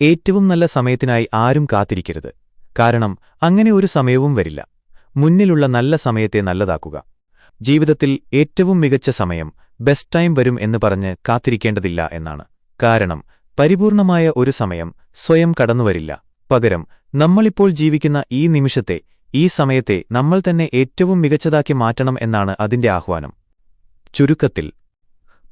ഏറ്റവും നല്ല സമയത്തിനായി ആരും കാത്തിരിക്കരുത്. കാരണം അങ്ങനെ ഒരു സമയവും വരില്ല. മുന്നിലുള്ള നല്ല സമയത്തെ നല്ലതാക്കുക. ജീവിതത്തിൽ ഏറ്റവും മികച്ച സമയം ബെസ്റ്റ് ടൈം വരും എന്ന് പറഞ്ഞ് കാത്തിരിക്കേണ്ടതില്ല എന്നാണ്. കാരണം പരിപൂർണമായ ഒരു സമയം സ്വയം കടന്നുവരില്ല. പകരം നമ്മളിപ്പോൾ ജീവിക്കുന്ന ഈ നിമിഷത്തെ ഈ സമയത്തെ നമ്മൾ തന്നെ ഏറ്റവും മികച്ചതാക്കി മാറ്റണം എന്നാണ് അതിന്റെ ആഹ്വാനം. ചുരുക്കത്തിൽ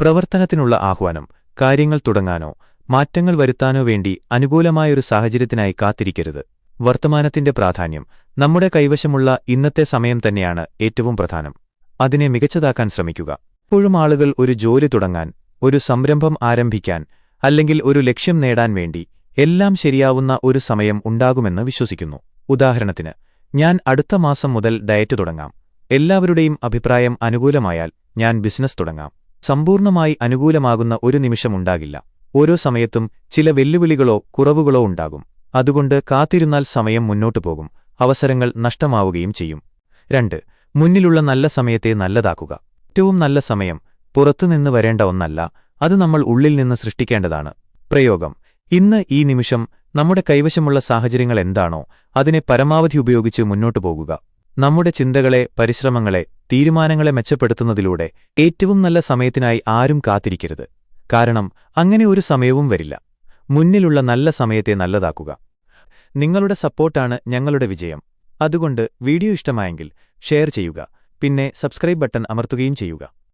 പ്രവർത്തനത്തിനുള്ള ആഹ്വാനം കാര്യങ്ങൾ തുടങ്ങാനോ മാറ്റങ്ങൾ വരുത്താനോ വേണ്ടി അനുകൂലമായൊരു സാഹചര്യത്തിനായി കാത്തിരിക്കരുത്. വർത്തമാനത്തിന്റെ പ്രാധാന്യം നമ്മുടെ കൈവശമുള്ള ഇന്നത്തെ സമയം തന്നെയാണ് ഏറ്റവും പ്രധാനം. അതിനെ മികച്ചതാക്കാൻ ശ്രമിക്കുക. എപ്പോഴും ആളുകൾ ഒരു ജോലി തുടങ്ങാൻ ഒരു സംരംഭം ആരംഭിക്കാൻ അല്ലെങ്കിൽ ഒരു ലക്ഷ്യം നേടാൻ വേണ്ടി എല്ലാം ശരിയാവുന്ന ഒരു സമയം ഉണ്ടാകുമെന്ന് വിശ്വസിക്കുന്നു. ഉദാഹരണത്തിന് ഞാൻ അടുത്ത മാസം മുതൽ ഡയറ്റ് തുടങ്ങാം. എല്ലാവരുടെയും അഭിപ്രായം അനുകൂലമായാൽ ഞാൻ ബിസിനസ് തുടങ്ങാം. സമ്പൂർണമായി അനുകൂലമാകുന്ന ഒരു നിമിഷമുണ്ടാകില്ല ഓരോ സമയത്തും ചില വെല്ലുവിളികളോ കുറവുകളോ ഉണ്ടാകും. അതുകൊണ്ട് കാത്തിരുന്നാൽ സമയം മുന്നോട്ടു പോകും. അവസരങ്ങൾ നഷ്ടമാവുകയും ചെയ്യും. രണ്ട് മുന്നിലുള്ള നല്ല സമയത്തെ നല്ലതാക്കുക. ഏറ്റവും നല്ല സമയം പുറത്തുനിന്ന് വരേണ്ട ഒന്നല്ല അത് നമ്മൾ ഉള്ളിൽ നിന്ന് സൃഷ്ടിക്കേണ്ടതാണ്. പ്രയോഗം. ഇന്ന് ഈ നിമിഷം നമ്മുടെ കൈവശമുള്ള സാഹചര്യങ്ങൾ എന്താണോ അതിനെ പരമാവധി ഉപയോഗിച്ച് മുന്നോട്ടു പോകുക. നമ്മുടെ ചിന്തകളെ പരിശ്രമങ്ങളെ തീരുമാനങ്ങളെ മെച്ചപ്പെടുത്തുന്നതിലൂടെ ഏറ്റവും നല്ല സമയത്തിനായി ആരും കാത്തിരിക്കരുത്. കാരണം അങ്ങനെ ഒരു സമയവും വരില്ല. മുന്നിലുള്ള നല്ല സമയത്തെ നല്ലതാക്കുക. നിങ്ങളുടെ സപ്പോർട്ടാണ് ഞങ്ങളുടെ വിജയം. അതുകൊണ്ട് വീഡിയോ ഇഷ്ടമായെങ്കിൽ ഷെയർ ചെയ്യുക. പിന്നെ സബ്സ്ക്രൈബ് ബട്ടൺ അമർത്തുകയും ചെയ്യുക.